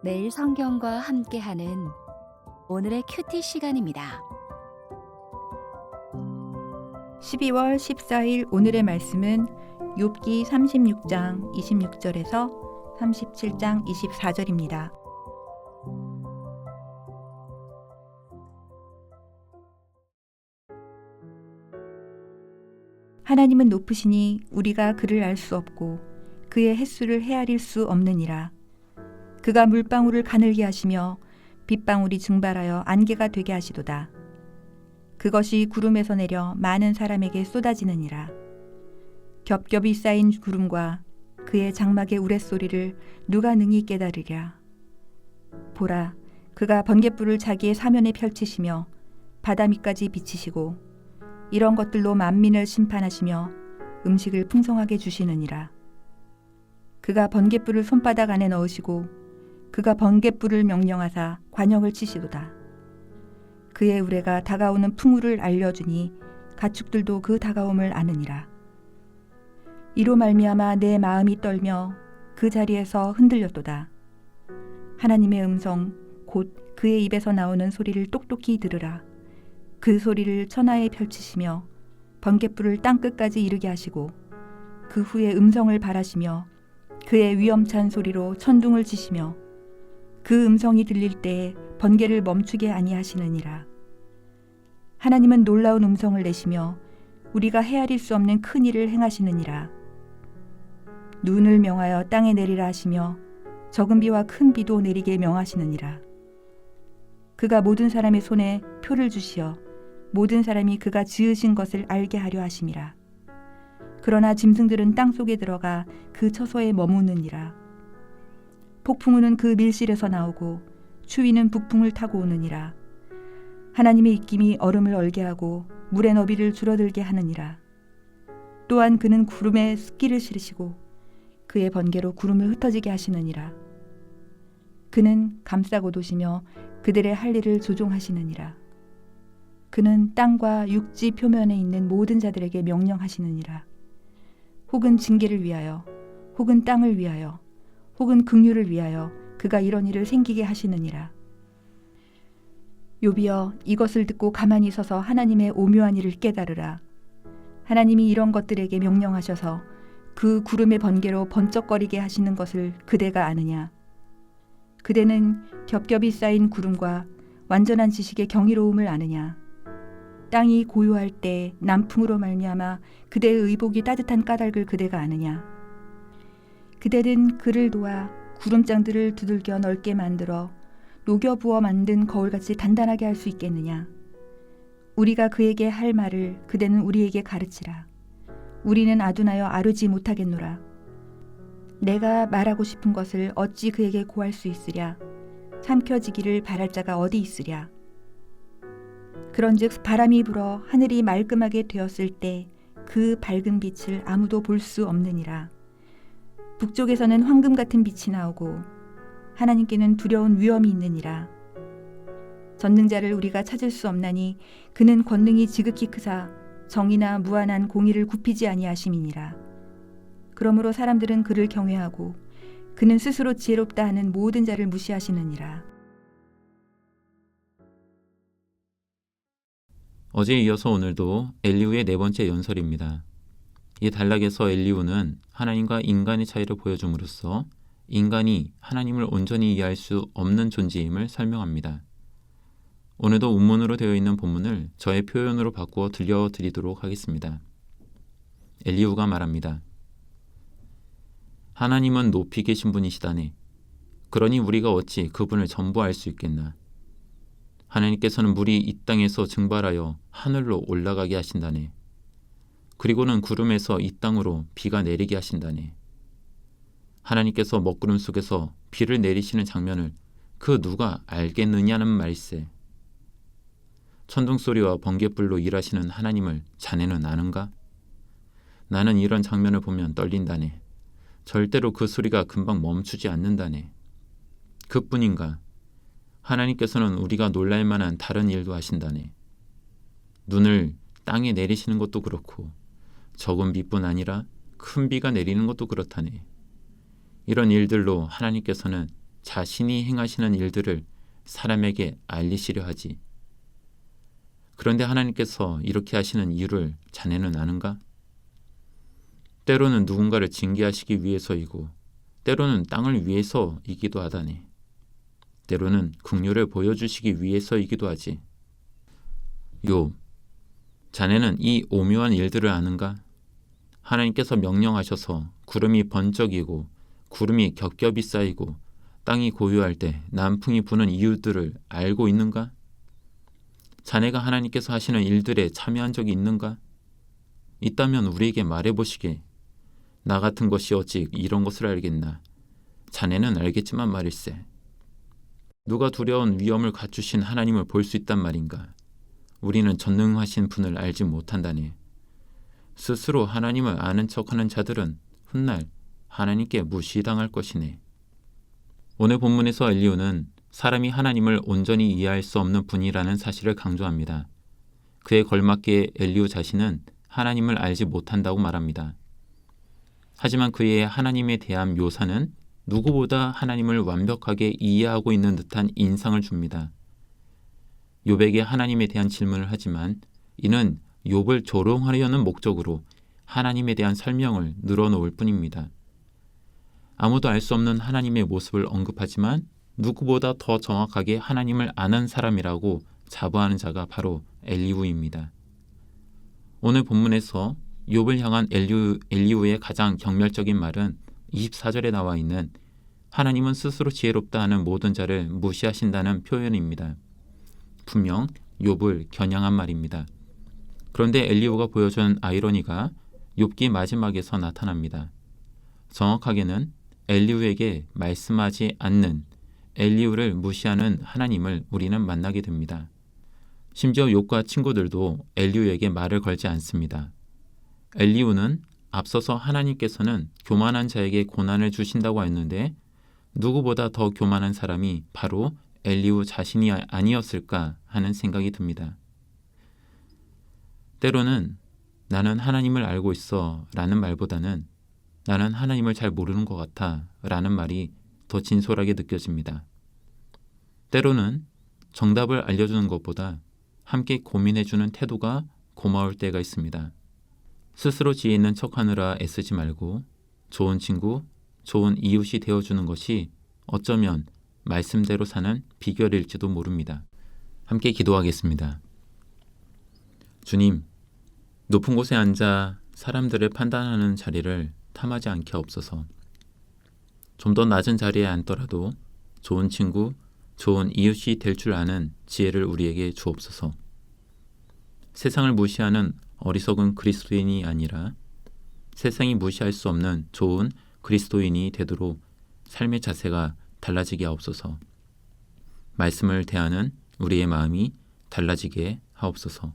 매일 성경과 함께하는 오늘의 큐티 시간입니다. 12월 14일 오늘의 말씀은 욥기 36장 26절에서 37장 24절입니다. 하나님은 높으시니 우리가 그를 알 수 없고 그의 횟수를 헤아릴 수 없느니라. 그가 물방울을 가늘게 하시며 빗방울이 증발하여 안개가 되게 하시도다. 그것이 구름에서 내려 많은 사람에게 쏟아지느니라. 겹겹이 쌓인 구름과 그의 장막의 우레소리를 누가 능히 깨달으랴. 보라, 그가 번갯불을 자기의 사면에 펼치시며 바다 밑까지 비치시고 이런 것들로 만민을 심판하시며 음식을 풍성하게 주시느니라. 그가 번갯불을 손바닥 안에 넣으시고 그가 번갯불을 명령하사 관역을 치시도다. 그의 우레가 다가오는 풍우를 알려주니 가축들도 그 다가옴을 아느니라. 이로 말미암아 내 마음이 떨며 그 자리에서 흔들렸도다. 하나님의 음성 곧 그의 입에서 나오는 소리를 똑똑히 들으라. 그 소리를 천하에 펼치시며 번갯불을 땅 끝까지 이르게 하시고 그 후에 음성을 바라시며 그의 위엄찬 소리로 천둥을 치시며 그 음성이 들릴 때에 번개를 멈추게 아니하시느니라. 하나님은 놀라운 음성을 내시며 우리가 헤아릴 수 없는 큰 일을 행하시느니라. 눈을 명하여 땅에 내리라 하시며 적은 비와 큰 비도 내리게 명하시느니라. 그가 모든 사람의 손에 표를 주시어 모든 사람이 그가 지으신 것을 알게 하려 하심이라. 그러나 짐승들은 땅 속에 들어가 그 처소에 머무느니라. 폭풍우는 그 밀실에서 나오고 추위는 북풍을 타고 오느니라. 하나님의 입김이 얼음을 얼게 하고 물의 너비를 줄어들게 하느니라. 또한 그는 구름에 습기를 실으시고 그의 번개로 구름을 흩어지게 하시느니라. 그는 감싸고 도시며 그들의 할 일을 조종하시느니라. 그는 땅과 육지 표면에 있는 모든 자들에게 명령하시느니라. 혹은 징계를 위하여, 혹은 땅을 위하여, 혹은 긍휼을 위하여 그가 이런 일을 생기게 하시느니라. 요비여 이것을 듣고 가만히 서서 하나님의 오묘한 일을 깨달으라. 하나님이 이런 것들에게 명령하셔서 그 구름의 번개로 번쩍거리게 하시는 것을 그대가 아느냐. 그대는 겹겹이 쌓인 구름과 완전한 지식의 경이로움을 아느냐. 땅이 고요할 때 남풍으로 말미암아 그대의 의복이 따뜻한 까닭을 그대가 아느냐. 그대는 그를 도와 구름장들을 두들겨 넓게 만들어 녹여 부어 만든 거울같이 단단하게 할 수 있겠느냐? 우리가 그에게 할 말을 그대는 우리에게 가르치라. 우리는 아둔하여 아르지 못하겠노라. 내가 말하고 싶은 것을 어찌 그에게 고할 수 있으랴? 삼켜지기를 바랄 자가 어디 있으랴? 그런즉 바람이 불어 하늘이 말끔하게 되었을 때 그 밝은 빛을 아무도 볼 수 없느니라. 북쪽에서는 황금 같은 빛이 나오고 하나님께는 두려운 위험이 있느니라. 전능자를 우리가 찾을 수 없나니 그는 권능이 지극히 크사 정의나 무한한 공의를 굽히지 아니하심이니라. 그러므로 사람들은 그를 경외하고 그는 스스로 지혜롭다 하는 모든 자를 무시하시느니라. 어제에 이어서 오늘도 엘리우의 네 번째 연설입니다. 이 단락에서 엘리우는 하나님과 인간의 차이를 보여줌으로써 인간이 하나님을 온전히 이해할 수 없는 존재임을 설명합니다. 오늘도 운문으로 되어 있는 본문을 저의 표현으로 바꾸어 들려드리도록 하겠습니다. 엘리우가 말합니다. 하나님은 높이 계신 분이시다네. 그러니 우리가 어찌 그분을 전부 알 수 있겠나. 하나님께서는 물이 이 땅에서 증발하여 하늘로 올라가게 하신다네. 그리고는 구름에서 이 땅으로 비가 내리게 하신다네. 하나님께서 먹구름 속에서 비를 내리시는 장면을 그 누가 알겠느냐는 말세. 천둥 소리와 번개불로 일하시는 하나님을 자네는 아는가? 나는 이런 장면을 보면 떨린다네. 절대로 그 소리가 금방 멈추지 않는다네. 그뿐인가? 하나님께서는 우리가 놀랄 만한 다른 일도 하신다네. 눈을 땅에 내리시는 것도 그렇고 적은 비뿐 아니라 큰 비가 내리는 것도 그렇다네. 이런 일들로 하나님께서는 자신이 행하시는 일들을 사람에게 알리시려 하지. 그런데 하나님께서 이렇게 하시는 이유를 자네는 아는가? 때로는 누군가를 징계하시기 위해서이고, 때로는 땅을 위해서이기도 하다니. 때로는 긍휼을 보여주시기 위해서이기도 하지. 요, 자네는 이 오묘한 일들을 아는가? 하나님께서 명령하셔서 구름이 번쩍이고 구름이 겹겹이 쌓이고 땅이 고요할 때 남풍이 부는 이유들을 알고 있는가? 자네가 하나님께서 하시는 일들에 참여한 적이 있는가? 있다면 우리에게 말해 보시게. 나 같은 것이 어찌 이런 것을 알겠나? 자네는 알겠지만 말일세. 누가 두려운 위험을 갖추신 하나님을 볼 수 있단 말인가? 우리는 전능하신 분을 알지 못한다니. 스스로 하나님을 아는 척하는 자들은 훗날 하나님께 무시당할 것이네. 오늘 본문에서 엘리오는 사람이 하나님을 온전히 이해할 수 없는 분이라는 사실을 강조합니다. 그에 걸맞게 엘리오 자신은 하나님을 알지 못한다고 말합니다. 하지만 그의 하나님에 대한 묘사는 누구보다 하나님을 완벽하게 이해하고 있는 듯한 인상을 줍니다. 욥에게 하나님에 대한 질문을 하지만 이는 욥을 조롱하려는 목적으로 하나님에 대한 설명을 늘어놓을 뿐입니다. 아무도 알 수 없는 하나님의 모습을 언급하지만 누구보다 더 정확하게 하나님을 아는 사람이라고 자부하는 자가 바로 엘리우입니다. 오늘 본문에서 욥을 향한 엘리우, 엘리우의 가장 경멸적인 말은 24절에 나와 있는 하나님은 스스로 지혜롭다 하는 모든 자를 무시하신다는 표현입니다. 분명 욥을 겨냥한 말입니다. 그런데 엘리우가 보여준 아이러니가 욥기 마지막에서 나타납니다. 정확하게는 엘리우에게 말씀하지 않는 엘리우를 무시하는 하나님을 우리는 만나게 됩니다. 심지어 욥과 친구들도 엘리우에게 말을 걸지 않습니다. 엘리우는 앞서서 하나님께서는 교만한 자에게 고난을 주신다고 했는데 누구보다 더 교만한 사람이 바로 엘리우 자신이 아니었을까 하는 생각이 듭니다. 때로는 나는 하나님을 알고 있어 라는 말보다는 나는 하나님을 잘 모르는 것 같아 라는 말이 더 진솔하게 느껴집니다. 때로는 정답을 알려주는 것보다 함께 고민해주는 태도가 고마울 때가 있습니다. 스스로 지혜 있는 척 하느라 애쓰지 말고 좋은 친구, 좋은 이웃이 되어주는 것이 어쩌면 말씀대로 사는 비결일지도 모릅니다. 함께 기도하겠습니다. 주님, 높은 곳에 앉아 사람들을 판단하는 자리를 탐하지 않게 없어서 좀 더 낮은 자리에 앉더라도 좋은 친구, 좋은 이웃이 될 줄 아는 지혜를 우리에게 주옵소서. 세상을 무시하는 어리석은 그리스도인이 아니라 세상이 무시할 수 없는 좋은 그리스도인이 되도록 삶의 자세가 달라지게 하옵소서. 말씀을 대하는 우리의 마음이 달라지게 하옵소서.